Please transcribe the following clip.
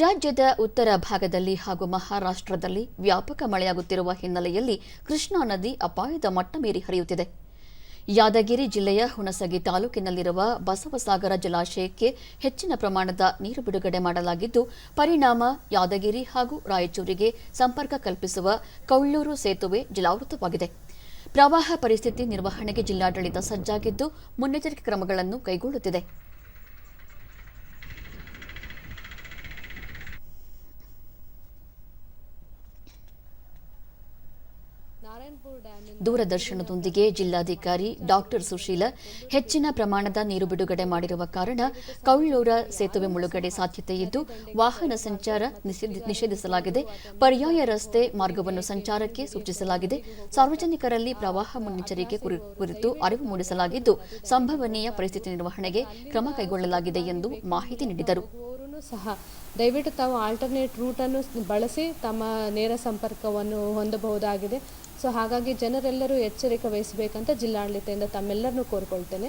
ರಾಜ್ಯದ ಉತ್ತರ ಭಾಗದಲ್ಲಿ ಹಾಗೂ ಮಹಾರಾಷ್ಟ್ರದಲ್ಲಿ ವ್ಯಾಪಕ ಮಳೆಯಾಗುತ್ತಿರುವ ಹಿನ್ನೆಲೆಯಲ್ಲಿ ಕೃಷ್ಣಾ ನದಿ ಅಪಾಯದ ಮಟ್ಟ ಮೀರಿ ಹರಿಯುತ್ತಿದೆ. ಯಾದಗಿರಿ ಜಿಲ್ಲೆಯ ಹುಣಸಗಿ ತಾಲೂಕಿನಲ್ಲಿರುವ ಬಸವಸಾಗರ ಜಲಾಶಯಕ್ಕೆ ಹೆಚ್ಚಿನ ಪ್ರಮಾಣದ ನೀರು ಬಿಡುಗಡೆ ಮಾಡಲಾಗಿದ್ದು, ಪರಿಣಾಮ ಯಾದಗಿರಿ ಹಾಗೂ ರಾಯಚೂರಿಗೆ ಸಂಪರ್ಕ ಕಲ್ಪಿಸುವ ಕೌಳ್ಳೂರು ಸೇತುವೆ ಜಲಾವೃತವಾಗಿದೆ. ಪ್ರವಾಹ ಪರಿಸ್ಥಿತಿ ನಿರ್ವಹಣೆಗೆ ಜಿಲ್ಲಾಡಳಿತ ಸಜ್ಜಾಗಿದ್ದು, ಮುನ್ನೆಚ್ಚರಿಕೆ ಕ್ರಮಗಳನ್ನು ಕೈಗೊಳ್ಳುತ್ತಿದೆ. ದೂರದರ್ಶನದೊಂದಿಗೆ ಜಿಲ್ಲಾಧಿಕಾರಿ ಡಾಕ್ಟರ್ ಸುಶೀಲ ಹೆಚ್ಚಿನ ಪ್ರಮಾಣದ ನೀರು ಬಿಡುಗಡೆ ಮಾಡಿರುವ ಕಾರಣ ಕೌಳ್ಳೂರ ಸೇತುವೆ ಮುಳುಗಡೆ ಸಾಧ್ಯತೆ ಇದ್ದು ವಾಹನ ಸಂಚಾರ ನಿಷೇಧಿ- ನಿಷೇಧಿಸಲಾಗಿದೆ. ಪರ್ಯಾಯ ರಸ್ತೆ ಮಾರ್ಗವನ್ನು ಸಂಚಾರಕ್ಕೆ ಸೂಚಿಸಲಾಗಿದೆ. ಸಾರ್ವಜನಿಕರಲ್ಲಿ ಪ್ರವಾಹ ಮುನ್ನೆಚ್ಚರಿಕೆ ಕುರಿ- ಕುರಿತು ಅರಿವು ಮೂಡಿಸಲಾಗಿದ್ದು ಸಂಭವನೀಯ ಪರಿಸ್ಥಿತಿ ನಿರ್ವಹಣೆಗೆ ಕ್ರಮ ಕೈಗೊಳ್ಳಲಾಗಿದೆ ಎಂದು ಮಾಹಿತಿ ನೀಡಿದರು. ಸಹ ದಯವಿಟ್ಟು ತಾವು ಆಲ್ಟರ್ನೇಟ್ ರೂಟನ್ನು ಬಳಸಿ ತಮ್ಮ ನೇರ ಸಂಪರ್ಕವನ್ನು ಹೊಂದಬಹುದಾಗಿದೆ. ಸೊ ಹಾಗಾಗಿ ಜನರೆಲ್ಲರೂ ಎಚ್ಚರಿಕೆ ವಹಿಸಬೇಕಂತ ಜಿಲ್ಲಾಡಳಿತದಿಂದ ತಮ್ಮೆಲ್ಲರನ್ನೂ ಕೋರ್ಕೊಳ್ತೇನೆ.